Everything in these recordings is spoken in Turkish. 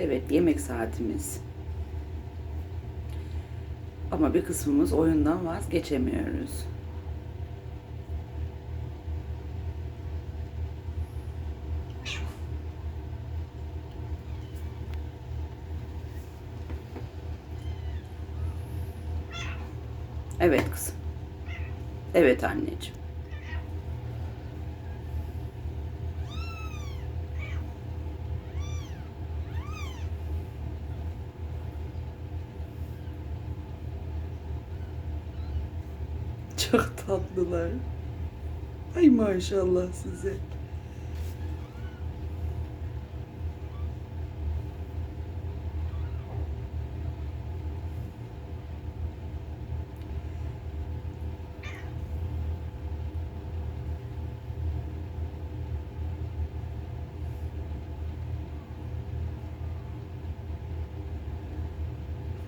Evet yemek saatimiz. Ama bir kısmımız oyundan vazgeçemiyoruz. Evet kızım. Evet anneciğim. Çok tatlılar. Ay maşallah size.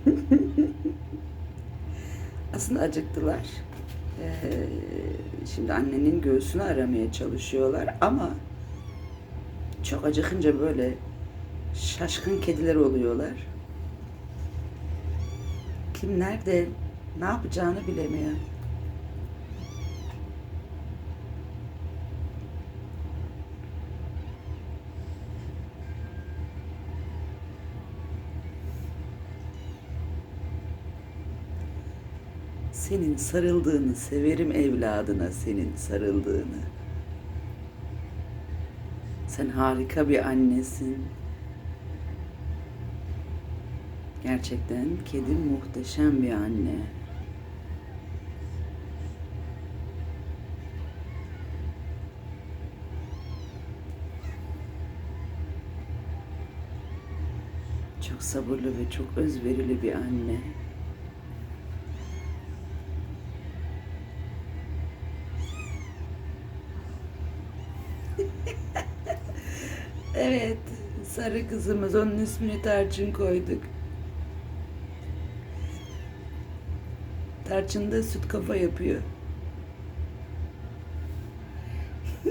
Aslında acıktılar. Ee, şimdi annenin göğsünü aramaya çalışıyorlar ama çok acıkınca böyle şaşkın kediler oluyorlar. Kim nerede ne yapacağını bilemiyor. Senin sarıldığını severim evladına senin sarıldığını. Sen harika bir annesin. Gerçekten kedi muhteşem bir anne. Çok sabırlı ve çok özverili bir anne. Evet, sarı kızımız. Onun ismini Tarçın koyduk. Tarçın da süt kafa yapıyor.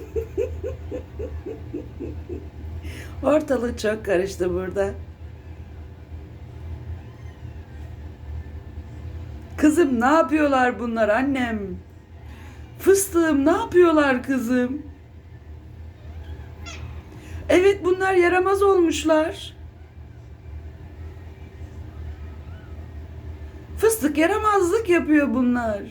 Ortalık çok karıştı burada. Kızım ne yapıyorlar bunlar annem? Fıstığım ne yapıyorlar kızım? Evet bunlar yaramaz olmuşlar. Fıstık yaramazlık yapıyor bunlar.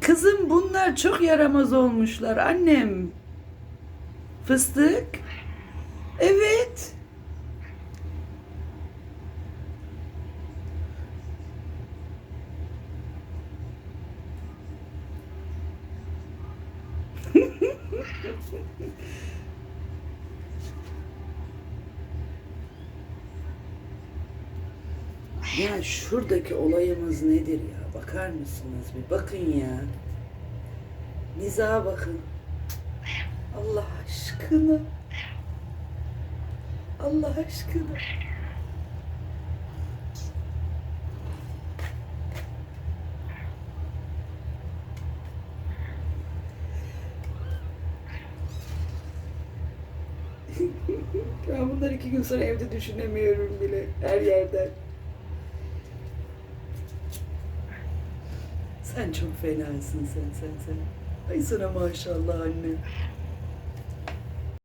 Kızım bunlar çok yaramaz olmuşlar annem. Fıstık. Evet. Ya şuradaki olayımız nedir ya? Bakar mısınız bir? Bakın ya. Niza bakın. Allah aşkına. Allah aşkına. Ben bunları iki gün sonra evde düşünemiyorum bile. Her yerden. Sen çok fenasın sen sen sen. Ay sana maşallah anne.